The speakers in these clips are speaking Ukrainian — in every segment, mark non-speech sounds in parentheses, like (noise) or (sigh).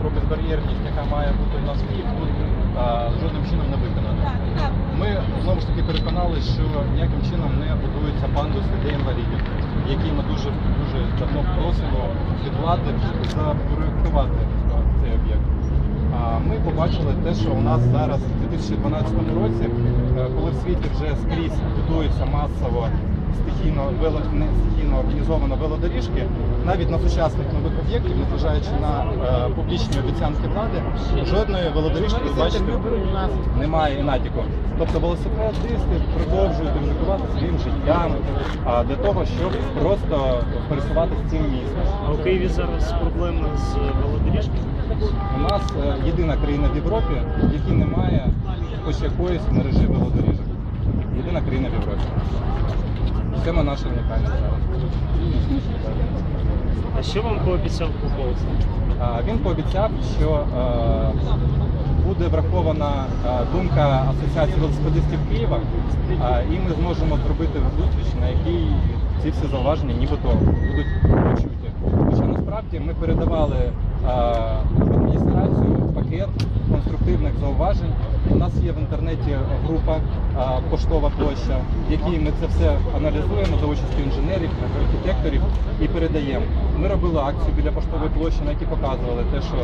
про безбар'єрність, яка має бути у нас в Київ, тут жодним чином не виконана. Ми знову ж таки переконалися, що ніяким чином не будується пандус для інвалідів, який ми дуже дуже давно просимо від влади запроектувати цей об'єкт. Ми побачили те, що у нас зараз у 2012 році, е, коли в світі вже скрізь будуються масово стихійно не стихійно організовано велодоріжки, навіть на сучасних нових об'єктів, незважаючи на е, публічні обіцянки влади, жодної велодоріжки бачите немає і натяку. Тобто велосипедисти продовжують ризикувати своїм життям а, для того, щоб просто пересуватися цим містом. А у Києві зараз проблеми з велодоріжками. У нас е, єдина країна в Європі, в якій немає хоч якоїсь мережі велодоріжок. Єдина країна в Європі. Цьому наша унікальність зараз. А що вам пообіцяв Куковський? А, Він пообіцяв, що е, буде врахована е, думка Асоціації велосипедистів Києва, а, і ми зможемо зробити зустріч, на якій ці всі зауваження нібито будуть почуті. Хоча насправді ми передавали е, в адміністрацію пакет конструктивних зауважень. У нас є в інтернеті група е, поштова площа, в якій ми це все аналізуємо за участю інженерів, архітекторів і передаємо. Ми робили акцію біля поштової площі, на якій показували те, що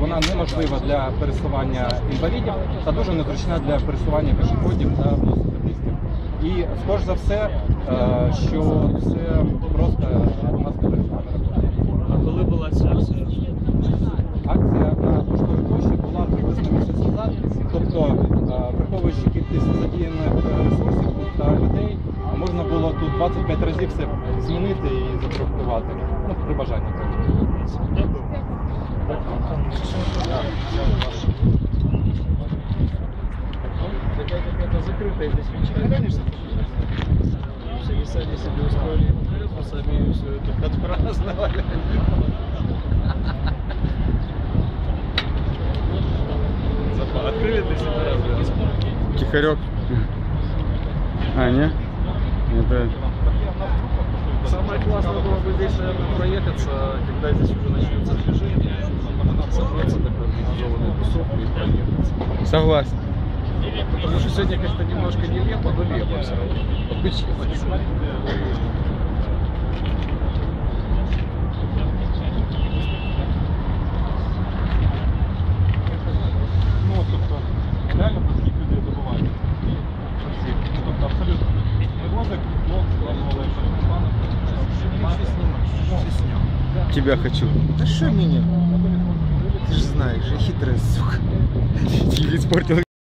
вона неможлива для пересування інвалідів та дуже незручна для пересування пішоходів та велосипедистів. І скоріш за все, е, що це просто маска реклами. 25 разів все змінити і запроектувати. Ну, при бажанні. Дякую. Это закрытая здесь вечеринка, конечно. Все сами себе устроили, мы сами все это отпраздновали. Запа- Открыли для себя разве? Тихарек. А, не? Это... Самое классное было бы здесь, наверное, проехаться, когда здесь уже начнется движение, собраться такой организованной тусовкой и проехаться. Согласен. Потому что сегодня как-то немножко нелепо, но лепо все равно. Получилось. Тебя хочу. Да что меня? Ты же знаешь, я хитрая сука. (laughs) Тебе испортил